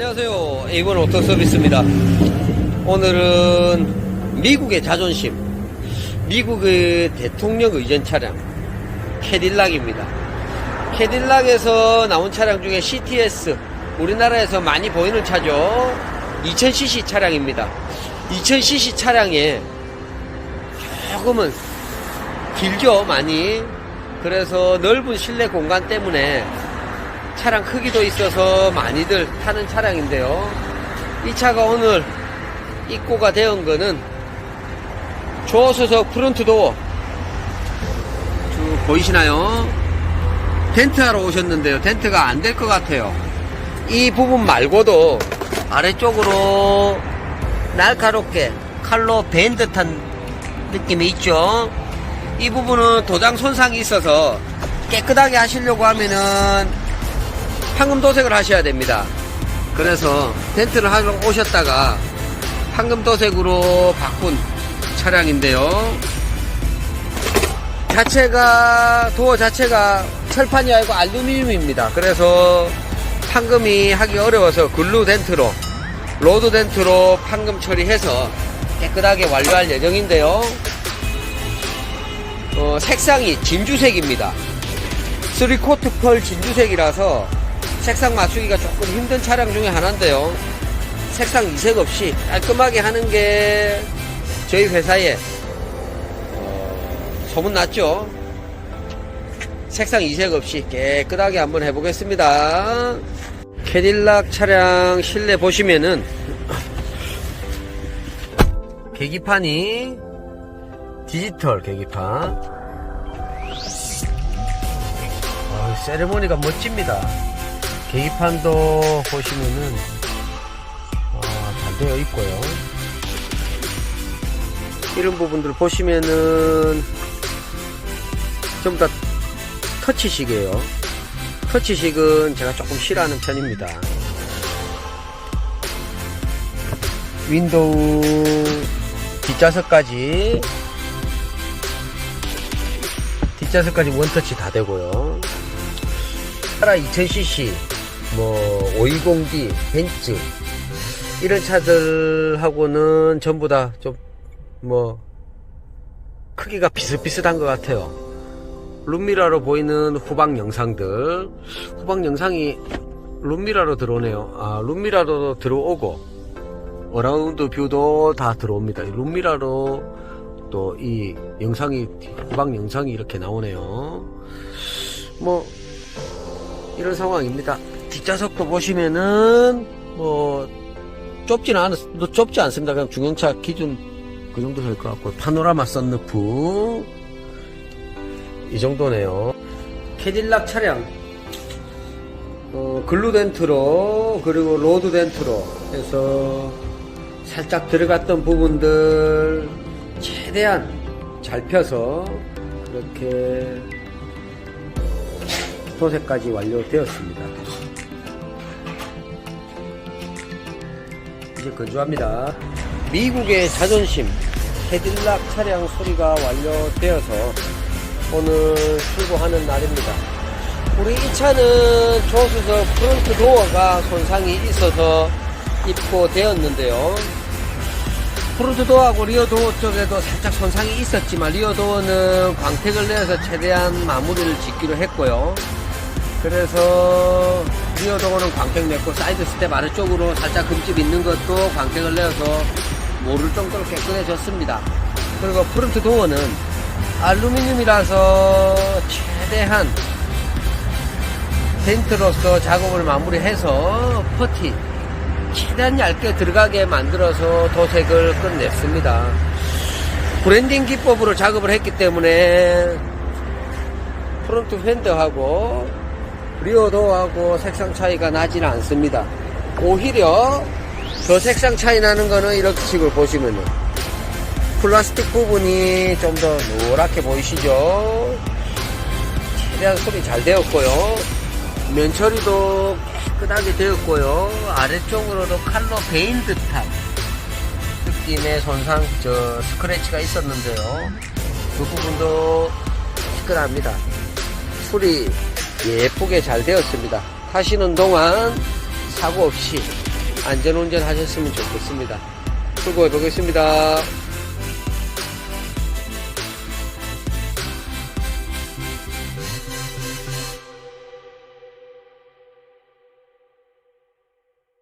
안녕하세요. A1 오토 서비스입니다. 오늘은 미국의 자존심, 미국의 대통령 의전 차량, 캐딜락입니다. 캐딜락에서 나온 차량 중에 CTS, 우리나라에서 많이 보이는 차죠. 2000cc 차량입니다. 2000cc 차량에 조금은 길죠, 많이. 그래서 넓은 실내 공간 때문에 차량 크기도 있어서 많이들 타는 차량인데요. 이 차가 오늘 입고가 되은 거는 조수석 프론트 도어 쭉 보이시나요? 텐트하러 오셨는데요. 텐트가 안 될 것 같아요. 이 부분 말고도 아래쪽으로 날카롭게 칼로 벤 듯한 느낌이 있죠. 이 부분은 도장 손상이 있어서 깨끗하게 하시려고 하면은 황금 도색을 하셔야 됩니다. 그래서 텐트를 하러 오셨다가 황금 도색으로 바꾼 차량인데요. 자체가 도어 자체가 철판이 아니고 알루미늄입니다. 그래서 판금이 하기 어려워서 글루 덴트로 로드 덴트로 판금 처리해서 깨끗하게 완료할 예정인데요. 어, 색상이 진주색입니다. 3코트 펄 진주색이라서 색상 맞추기가 조금 힘든 차량 중에 하나인데요. 색상 이색 없이 깔끔하게 하는 게 저희 회사에 어, 소문났죠. 색상 이색 없이 깨끗하게 한번 해보겠습니다. 캐딜락 차량 실내 보시면은 계기판이 디지털 계기판 어, 세레모니가 멋집니다. 계기판도 보시면은 어, 잘 되어 있고요. 이런 부분들 보시면은 전부 다 터치식이에요. 터치식은 제가 조금 싫어하는 편입니다. 윈도우 뒷좌석까지 뒷좌석까지 원터치 다 되고요. 타라 2000cc, 뭐 520D, 벤츠 이런 차들하고는 전부 다 좀 뭐 크기가 비슷비슷한 것 같아요. 룸미러로 보이는 후방 영상들 후방 영상이 룸미러로 들어오네요. 아 룸미러로 들어오고 어라운드 뷰도 다 들어옵니다. 이 룸미러로 또 이 영상이 후방 영상이 이렇게 나오네요. 뭐 이런 상황입니다. 뒷좌석도 보시면은 뭐 좁지는 않 좁지 않습니다. 그냥 중형차 기준 그 정도 될 것 같고 파노라마 썬루프 이 정도네요. 캐딜락 차량 어, 글루덴트로 그리고 로드덴트로 해서 살짝 들어갔던 부분들 최대한 잘 펴서 그렇게 도색까지 완료되었습니다. 이제 건조합니다. 미국의 자존심 캐딜락 차량 수리가 완료되어서 오늘 출고하는 날입니다. 우리 이 차는 조수석 프론트 도어가 손상이 있어서 입고되었는데요. 프론트 도어하고 리어 도어 쪽에도 살짝 손상이 있었지만 리어 도어는 광택을 내서 최대한 마무리를 짓기로 했고요. 그래서 리어 도어는 광택 냈고 사이드 스텝 아래쪽으로 살짝 금집 있는 것도 광택을 내서 모를 정도로 깨끗해졌습니다. 그리고 프론트 도어는 알루미늄이라서 최대한 덴트로서 작업을 마무리해서 퍼티 최대한 얇게 들어가게 만들어서 도색을 끝냈습니다. 브랜딩 기법으로 작업을 했기 때문에 프론트 팬더하고 리어도하고 색상 차이가 나지는 않습니다. 오히려 저 색상 차이 나는 거는 이렇게 식으로 보시면은 플라스틱 부분이 좀 더 노랗게 보이시죠? 최대한 소리 잘 되었고요. 면 처리도 깨끗하게 되었고요. 아래쪽으로도 칼로 베인 듯한 느낌의 손상, 저 스크래치가 있었는데요. 그 부분도 시끈합니다. 술이 예쁘게 잘 되었습니다. 타시는 동안 사고 없이 안전운전 하셨으면 좋겠습니다. 수고해 보겠습니다.